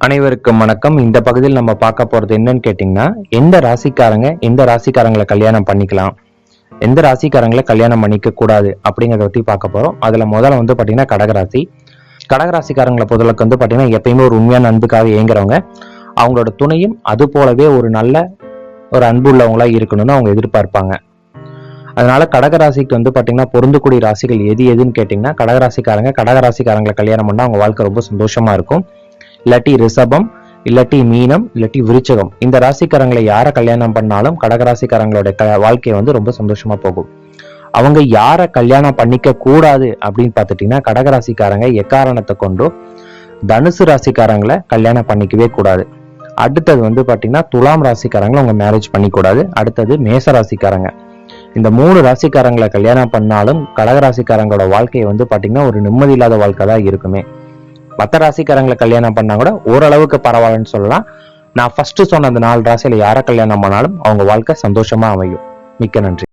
அனைவருக்கும் வணக்கம். இந்த பகுதியில் நம்ம பார்க்க போறது என்னன்னு கேட்டிங்கன்னா எந்த ராசிக்காரங்க எந்த ராசிக்காரங்களை கல்யாணம் பண்ணிக்கலாம்? எந்த ராசிக்காரங்களை கல்யாணம் பண்ணிக்க கூடாது அப்படிங்கிறத பத்தி பார்க்க போறோம். அதுல முதல்ல வந்து பாத்தீங்கன்னா கடகராசி. கடகராசிக்காரங்களை பொறுத்தளவுக்கு வந்து பாத்தீங்கன்னா எப்பயுமே ஒரு உண்மையான அன்புக்காக இயங்குறவங்க. அவங்களோட துணையும் அது போலவே ஒரு நல்ல ஒரு அன்பு உள்ளவங்களா இருக்கணும்னு அவங்க எதிர்பார்ப்பாங்க. அதனால கடகராசிக்கு வந்து பாத்தீங்கன்னா பொருந்தக்கூடிய ராசிகள் எது எதுன்னு கேட்டிங்கன்னா கடகராசிக்காரங்க கடகராசிக்காரங்களை கல்யாணம் பண்ணா அவங்க வாழ்க்கை ரொம்ப சந்தோஷமா இருக்கும். இல்லாட்டி ரிஷபம் இல்லாட்டி மீனம் இல்லாட்டி விருச்சகம். இந்த ராசிக்காரங்களை யாரை கல்யாணம் பண்ணாலும் கடகராசிக்காரங்களுடைய க வாழ்க்கை வந்து ரொம்ப சந்தோஷமா போகும். அவங்க யாரை கல்யாணம் பண்ணிக்க கூடாது அப்படின்னு பார்த்துட்டீங்கன்னா கடகராசிக்காரங்க எக்காரணத்தை கொண்டோ தனுசு ராசிக்காரங்களை கல்யாணம் பண்ணிக்கவே கூடாது. அடுத்தது வந்து பார்த்தீங்கன்னா துலாம் ராசிக்காரங்களை அவங்க மேரேஜ் பண்ணிக்கூடாது. அடுத்தது மேச ராசிக்காரங்க. இந்த மூணு ராசிக்காரங்களை கல்யாணம் பண்ணாலும் கடகராசிக்காரங்களோட வாழ்க்கையை வந்து பார்த்தீங்கன்னா ஒரு நிம்மதி இல்லாத வாழ்க்கை தான் இருக்குமே. மற்ற ராசிக்காரங்களை கல்யாணம் பண்ணா கூட ஓரளவுக்கு பரவாயில்லன்னு சொல்லலாம். நான் ஃபர்ஸ்ட் சொன்ன அந்த நாலு ராசியில யாரை கல்யாணம் பண்ணாலும் அவங்க வாழ்க்கை சந்தோஷமா அமையும். மிக்க நன்றி.